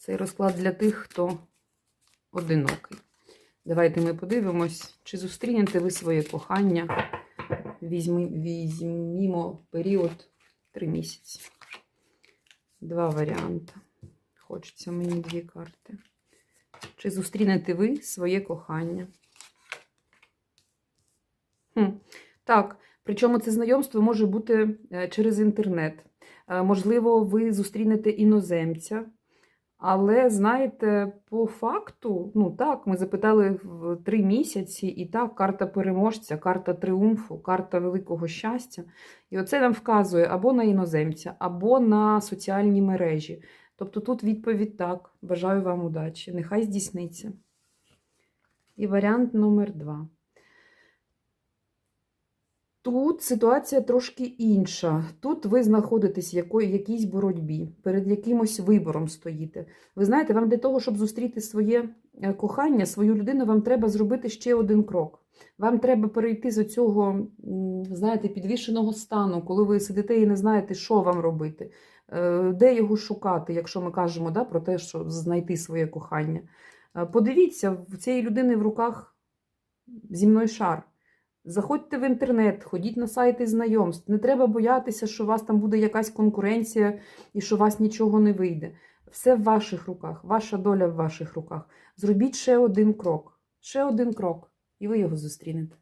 Цей розклад для тих, хто одинокий. Давайте ми подивимось, чи зустрінете ви своє кохання. Візьми, візьмімо період 3 місяці. Два варіанти. Хочеться мені дві карти. Чи зустрінете ви своє кохання? Хм. Так, причому це знайомство може бути е, через інтернет. Е, Можливо, ви зустрінете іноземця. Але знаєте, по факту, ну так, ми запитали в три місяці, і так, карта переможця, карта тріумфу, карта великого щастя. І оце нам вказує або на іноземця, або на соціальні мережі. Тобто тут відповідь так. Бажаю вам удачі. Нехай здійсниться. І варіант номер два. Тут ситуація трошки інша. Тут ви знаходитесь в якійсь боротьбі, перед якимось вибором стоїте. Ви знаєте, вам для того, щоб зустріти своє е, кохання, свою людину, вам треба зробити ще один крок. Вам треба перейти з цього, знаєте, підвішеного стану, коли ви сидите і не знаєте, що вам робити, е, де його шукати, якщо ми кажемо да, про те, що знайти своє кохання. Е, Подивіться, в цієї людини в руках зімний шар. Заходьте в інтернет, ходіть на сайти знайомств. Не треба боятися, що у вас там буде якась конкуренція і що у вас нічого не вийде. Все в ваших руках, ваша доля в ваших руках. Зробіть ще один крок, ще один крок, і ви його зустрінете.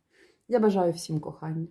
Я бажаю всім кохання.